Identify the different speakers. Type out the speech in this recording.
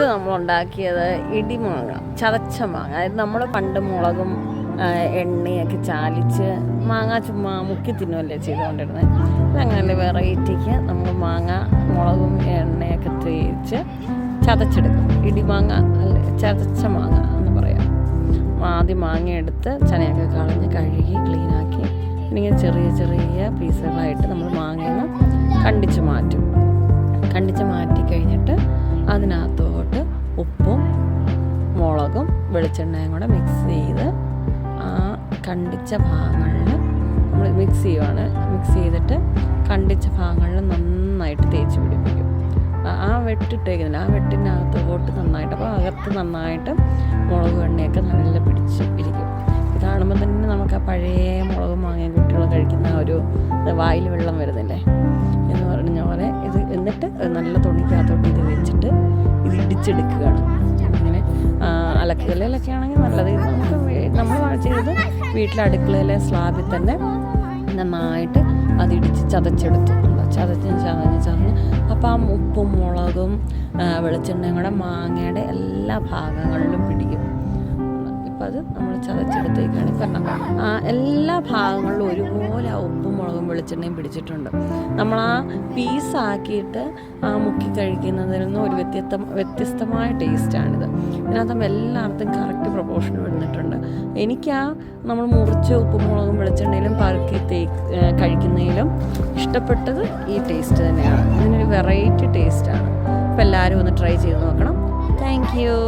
Speaker 1: ഇത് നമ്മൾ ഉണ്ടാക്കിയത് ഇടിമാങ്ങ ചതച്ച മാങ്ങ. അതായത് നമ്മൾ പണ്ട് മുളകും എണ്ണയൊക്കെ ചാലിച്ച് മാങ്ങ ചുമ്മാ മുക്കി തിന്നുമല്ലേ ചെയ്തുകൊണ്ടിരുന്നത് ഇതങ്ങനെ വെറൈറ്റിക്ക് നമ്മൾ മാങ്ങ മുളകും എണ്ണയൊക്കെ തേച്ച് ചതച്ചെടുക്കും. ഇടിമാങ്ങ അല്ല ചതച്ച മാങ്ങ എന്ന് പറയാം. ആദ്യം മാങ്ങ എടുത്ത് ചനയൊക്കെ കളഞ്ഞ് കഴുകി ക്ലീനാക്കി ഇങ്ങനെ ചെറിയ ചെറിയ പീസുകളായിട്ട് നമ്മൾ മാങ്ങയിൽ കണ്ടിച്ച് മാറ്റും. കണ്ടിച്ച് മാറ്റി കഴിഞ്ഞിട്ട് മുളകും വെളിച്ചെണ്ണയും കൂടെ മിക്സ് ചെയ്ത് ആ കണ്ടിച്ച ഭാഗങ്ങളിൽ നമ്മൾ മിക്സ് ചെയ്യുവാണ്. മിക്സ് ചെയ്തിട്ട് കണ്ടിച്ച ഭാഗങ്ങളിൽ നന്നായിട്ട് തേച്ച് പിടിപ്പിക്കും. ആ- വെട്ടിട്ടേക്കുന്നില്ല. ആ വെട്ടിനകത്തോട്ട് നന്നായിട്ട് അപ്പോൾ അകത്ത് നന്നായിട്ട് മുളക് എണ്ണയൊക്കെ നല്ല പിടിച്ച് ഇരിക്കും. കാണുമ്പോൾ തന്നെ നമുക്ക് ആ പഴയ മുളക് മാങ്ങയും കുട്ടികൾ കഴിക്കുന്ന ആ ഒരു വായിൽ വെള്ളം വരുന്നില്ലേ? എന്ന് പറഞ്ഞ പോലെ ഇത് എന്നിട്ട് നല്ല തുണിക്കകത്തോട്ട് ഇത് വെച്ചിട്ട് ഇത് ഇടിച്ചെടുക്കുകയാണ്. അലക്കുകല്ലിലൊക്കെ ആണെങ്കിൽ നല്ലത്. നമുക്ക് നമ്മൾ ചെയ്ത് വീട്ടിലെ അടുക്കളയിലെ സ്ലാബിൽ തന്നെ നന്നായിട്ട് അതിടിച്ച് ചതച്ചെടുത്തു? ചതച്ച് ചതഞ്ഞ് ചതഞ്ഞ് അപ്പോൾ ആ ഉപ്പും മുളകും വെളിച്ചെണ്ണയും കൂടെ മാങ്ങയുടെ എല്ലാ ഭാഗങ്ങളിലും പിടിക്കും. ഇപ്പം അത് നമ്മൾ ചതച്ചെടുത്തേക്കാണ് കാരണം എല്ലാ ഭാഗങ്ങളിലും ഒരുപോലെ ആ ഉപ്പും വെളിച്ചെണ്ണയും പിടിച്ചിട്ടുണ്ട്. നമ്മൾ ആ പീസാക്കിയിട്ട് ആ മുക്കി കഴിക്കുന്നതിൽ നിന്നും ഒരു വ്യത്യസ്ത വ്യത്യസ്തമായ ടേസ്റ്റാണിത് ഇതിനകത്തും എല്ലായിടത്തും കറക്റ്റ് പ്രൊപ്പോർഷൻ വന്നിട്ടുണ്ട് എനിക്ക് ആ നമ്മൾ മുറിച്ച് ഉപ്പും മുളകും വെളിച്ചെണ്ണയിലും പറക്കി തേ കഴിക്കുന്നതിലും ഇഷ്ടപ്പെട്ടത് ഈ ടേസ്റ്റ് തന്നെയാണ്. ഇതിനൊരു വെറൈറ്റി ടേസ്റ്റാണ് അപ്പോൾ എല്ലാവരും ഒന്ന് ട്രൈ ചെയ്ത് നോക്കണം. Thank you